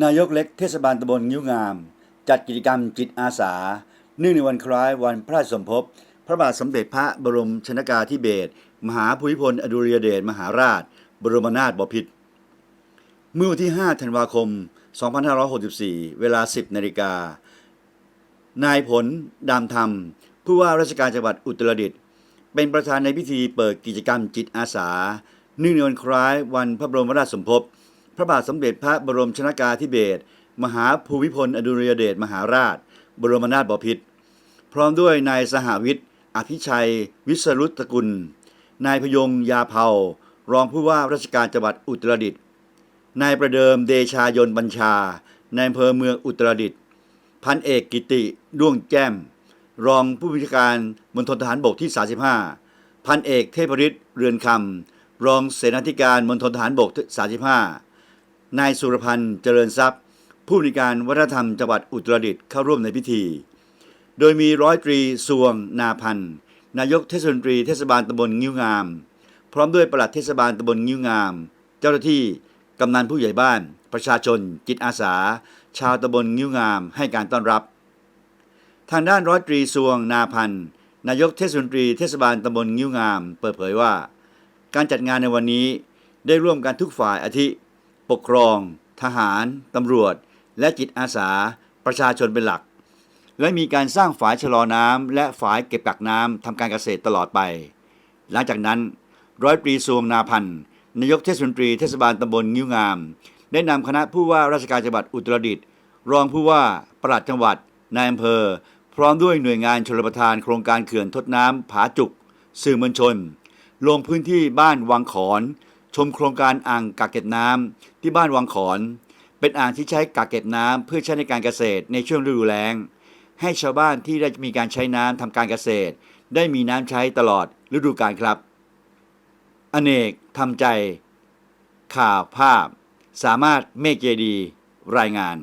นายกเล็กเทศบาลตำบลงิ้วงาม จัดกิจกรรมจิตอาสา เนื่องในวันคล้ายวันพระราชสมภพ พระบาทสมเด็จพระบรมชนากาธิเบศรมหาภูมิพลอดุลยเดชมหาราช บรมนาถบพิตรเมื่อวันที่ 5 ธันวาคม 2564 เวลา 10 นาฬิกา นายผลดามธรรม ผู้ว่าราชการจังหวัดอุตรดิตถ์เป็นประธานในพิธีเปิดกิจกรรมจิตอาสาเนื่องในวันคล้ายวันพระบรมราชสมภพ พระบาทสมเด็จพระบรมชนากาธิเบศรมหาภูมิพลอดุลยเดชมหาราช บรมนาถบพิตรพร้อมด้วยนายสหวิทย์อภิชัย วิสรุตกุล นายพยงยาเภารองผู้ว่าราชการจังหวัดอุตรดิตถ์นายประเดิมเดชายนบัญชาในอำเภอเมืองอุตรดิตถ์พันเอกกิติด้วงแจ้ม รองผู้บัญชาการมณฑลทหารบกที่ 35 พันเอกเทพฤทธิ์เรือนคำรองเสนาธิการมณฑลทหารบกที่35 นายสุรพันธ์เจริญทรัพย์ ผู้ในการวัฒนธรรมจังหวัดอุตรดิตถ์เข้าร่วมในพิธี โดยมีร้อยตรีสวง นาพันธ์นายกเทศมนตรีเทศบาลตำบลงิ้วงาม พร้อมด้วยปลัดเทศบาลตำบลงิ้วงาม เจ้าหน้าที่กำนันผู้ใหญ่บ้าน ประชาชน จิตอาสา ชาวตำบลงิ้วงามให้การต้อนรับ ทางด้านร้อยตรีสวง นาพันธ์นายกเทศมนตรีเทศบาลตำบลงิ้วงาม เปิดเผยว่า การจัดงานในวันนี้ได้ร่วมกันทุกฝ่ายอาทิ ปกครอง ทหาร ตำรวจ และจิตอาสา ประชาชนเป็นหลัก และมีการสร้างฝายชะลอน้ำและฝายเก็บกักน้ำทำการเกษตรตลอดไป หลังจากนั้น ร้อยตรีสวงนาพันธ์นายกเทศมนตรีเทศบาลตำบลงิ้วงาม ได้นำคณะผู้ว่าราชการจังหวัดอุตรดิตถ์รองผู้ว่าปลัดจังหวัดนายอำเภอ พร้อมด้วยหน่วยงานชลประทานโครงการเขื่อนทดน้ำผาจุก สื่อมวลชน ลงพื้นที่บ้านวังขอน ชมโครงการอ่างกักเก็บน้ำที่บ้านวังขอน เป็นอ่างที่ใช้กักเก็บน้ำเพื่อใช้ในการเกษตรในช่วงฤดูแล้ง ให้ชาวบ้านที่ได้มีการใช้น้ำทำการเกษตร ได้มีน้ำใช้ตลอดฤดูกาลครับ อเนกทำใจ ข่าวภาพ สามารถเมฆเจดี รายงาน